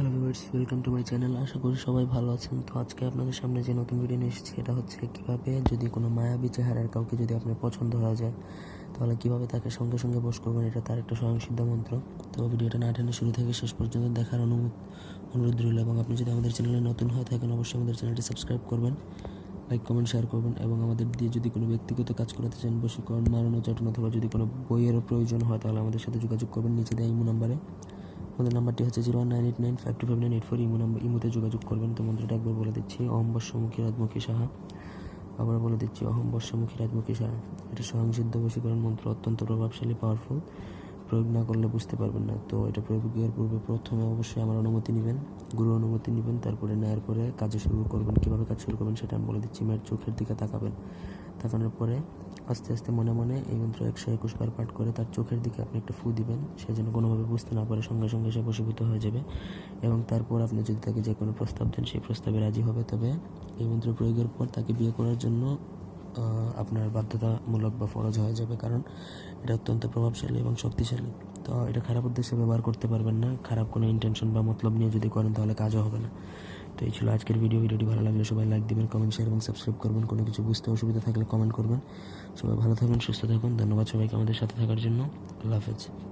Hello viewers welcome to my channel আশা করি সবাই ভালো আছেন। তো আজকে আপনাদের সামনে যে নতুন ভিডিও নিয়ে এসেছি এটা হচ্ছে কীভাবে যদি কোনো মায়াবী চেহারার কাউকে যদি আপনার পছন্দ হয়ে যায়, তাহলে কীভাবে তাকে সঙ্গে সঙ্গে বস করবেন, এটা তার একটা স্বয়ংসিদ্ধ মন্ত্র। তো ভিডিওটা না টেনে শুরু থেকে শেষ পর্যন্ত দেখার অনুমোদ অনুরোধ রইল। এবং আপনি যদি আমাদের চ্যানেলে নতুন হয়ে থাকেন, অবশ্যই আমাদের চ্যানেলটি সাবস্ক্রাইব করবেন লাইক কমেন্ট শেয়ার করবেন। এবং আমাদের দিয়ে যদি কোনো ব্যক্তিগত কাজ করাতে চান বশীকরণ মারণ চটন, অথবা যদি কোনো বইয়েরও প্রয়োজন হয়, তাহলে আমাদের সাথে যোগাযোগ করবেন নিচে দেয় ইমো নাম্বারে আমাদের নাম্বারটি হচ্ছে zero one nine eight nine five two five nine eight four. Imo number ইমোতে যোগাযোগ করবেন। তো মন্ত্রটা একবার বলে দিচ্ছি, অহম বর্ষমুখী রাজমুখী সাহা। আবার বলে দিচ্ছি, অহম বর্ষমুখী রাজমুখী সাহা। এটা স্বয়ংসিদ্ধ বশীকরণ মন্ত্র, অত্যন্ত প্রভাবশালী পাওয়ারফুল প্রয়োগ না করলে বুঝতে পারবেন না। তো এটা প্রয়োগের পূর্বে প্রথমে অবশ্যই আমার অনুমতি নেবেন গুরু অনুমতি নেবেন, তারপরে নেয়ার পরে কাজে শুরু করবেন, কীভাবে কাজ শুরু করবেন সেটা আমি বলে দিচ্ছি। মেয়ের চোখের দিকে তাকাবেন, তাকানোর পরে আস্তে আস্তে মনে মনে এই মন্ত্র একশো একুশ বার পাঠ করে তার চোখের দিকে আপনি একটা ফু দিবেন, সে যেন কোনোভাবে বুঝতে না পারে, সঙ্গে সঙ্গে সে বশীভূত হয়ে যাবে। এবং তারপর আপনি যদি তাকে যে কোনো প্রস্তাব দেন, সেই প্রস্তাবে রাজি হবে। তবে এই মন্ত্র প্রয়োগের পর তাকে বিয়ে করার জন্য আপনার বাধ্যতামূলক বা ফরজ হয়ে যাবে, কারণ এটা অত্যন্ত প্রভাবশালী এবং শক্তিশালী। তো এটা খারাপ উদ্দেশ্যে ব্যবহার করতে পারবেন না। খারাপ কোনো ইন্টেনশন বা মতলব নিয়ে যদি করেন, তাহলে কাজও হবে না। তো এই ছিল আজকের ভিডিও ভিডিওটি ভালো লাগলে সবাই লাইক দিবেন কমেন্ট শেয়ার এবং সাবস্ক্রাইব করবেন। কোনো কিছু বুঝতে অসুবিধা থাকলে কমেন্ট করবেন। সবাই ভালো থাকবেন, সুস্থ থাকুন। ধন্যবাদ সবাইকে আমাদের সাথে থাকার জন্য। আল্লাহ হাফেজ।